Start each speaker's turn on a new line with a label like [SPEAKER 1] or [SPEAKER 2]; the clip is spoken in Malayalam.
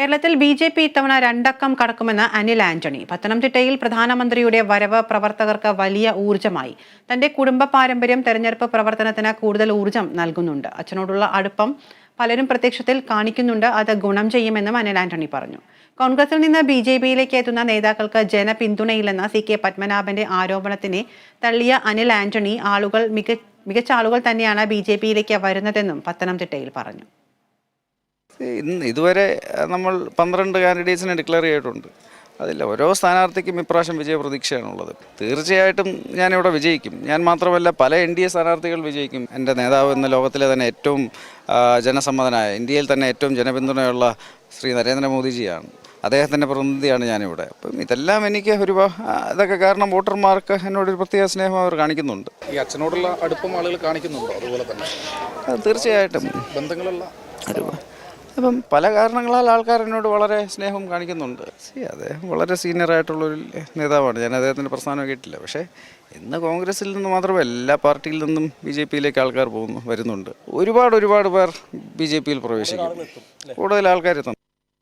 [SPEAKER 1] കേരളത്തിൽ ബി ജെ പി ഇത്തവണ രണ്ടക്കം കടക്കുമെന്ന് അനിൽ ആന്റണി. പത്തനംതിട്ടയിൽ പ്രധാനമന്ത്രിയുടെ വരവ് പ്രവർത്തകർക്ക് വലിയ ഊർജമായി തന്റെ കുടുംബ പാരമ്പര്യം തെരഞ്ഞെടുപ്പ് പ്രവർത്തനത്തിന് കൂടുതൽ ഊർജം നൽകുന്നുണ്ട്. അച്ഛനോടുള്ള അടുപ്പം പലരും പ്രത്യക്ഷത്തിൽ കാണിക്കുന്നുണ്ട്. അത് ഗുണം ചെയ്യുമെന്നും അനിൽ ആന്റണി പറഞ്ഞു. കോൺഗ്രസിൽ നിന്ന് ബി ജെ പിയിലേക്ക് എത്തുന്ന നേതാക്കൾക്ക് ജനപിന്തുണയില്ലെന്ന സി കെ പത്മനാഭന്റെ ആരോപണത്തിനെ തള്ളിയ അനിൽ ആന്റണി ആളുകൾ മികച്ച ആളുകൾ തന്നെയാണ് ബി ജെ പിയിലേക്ക് വരുന്നതെന്നും പത്തനംതിട്ടയിൽ പറഞ്ഞു.
[SPEAKER 2] ഇന്ന് ഇതുവരെ നമ്മൾ പന്ത്രണ്ട് കാൻഡിഡേറ്റ്സിനെ ഡിക്ലെയർ ചെയ്തിട്ടുണ്ട്. അതില്ല ഓരോ സ്ഥാനാർത്ഥിക്കും ഇപ്രാവശ്യം വിജയ പ്രതീക്ഷയാണുള്ളത്. തീർച്ചയായിട്ടും ഞാനിവിടെ വിജയിക്കും. ഞാൻ മാത്രമല്ല പല എൻ ഡി എ സ്ഥാനാർത്ഥികൾ വിജയിക്കും. എന്റെ നേതാവ് എന്ന ലോകത്തിലെ തന്നെ ഏറ്റവും ജനസമ്മതനായ ഇന്ത്യയിൽ തന്നെ ഏറ്റവും ജനപിന്തുണയുള്ള ശ്രീ നരേന്ദ്രമോദിജിയാണ്. അദ്ദേഹത്തിന്റെ പ്രതിനിധിയാണ് ഞാനിവിടെ. അപ്പം ഇതെല്ലാം എനിക്ക് ഒരു ഇതൊക്കെ കാരണം വോട്ടർമാർക്ക് എന്നോടൊരു പ്രത്യേക സ്നേഹം അവർ കാണിക്കുന്നുണ്ട്.
[SPEAKER 3] ഈ അച്ഛനോടുള്ള അടുപ്പം ആളുകൾ കാണിക്കുന്നുണ്ടോ? അതുപോലെ തന്നെ.
[SPEAKER 2] തീർച്ചയായിട്ടും.
[SPEAKER 3] ബന്ധങ്ങളുള്ള
[SPEAKER 2] അപ്പം പല കാരണങ്ങളാൽ ആൾക്കാർ എന്നോട് വളരെ സ്നേഹം കാണിക്കുന്നുണ്ട്. സി അദ്ദേഹം വളരെ സീനിയർ ആയിട്ടുള്ളൊരു നേതാവാണ്. ഞാൻ അദ്ദേഹത്തിന്റെ പ്രസ്ഥാനം കേട്ടില്ല. പക്ഷേ ഇന്ന് കോൺഗ്രസിൽ നിന്ന് മാത്രമല്ല എല്ലാ പാർട്ടിയിൽ നിന്നും ബി ജെ പിയിലേക്ക് ആൾക്കാർ പോകുന്നു വരുന്നുണ്ട്. ഒരുപാട് ഒരുപാട് പേർ ബി ജെ പിയിൽ പ്രവേശിക്കും. കൂടുതൽ ആൾക്കാർ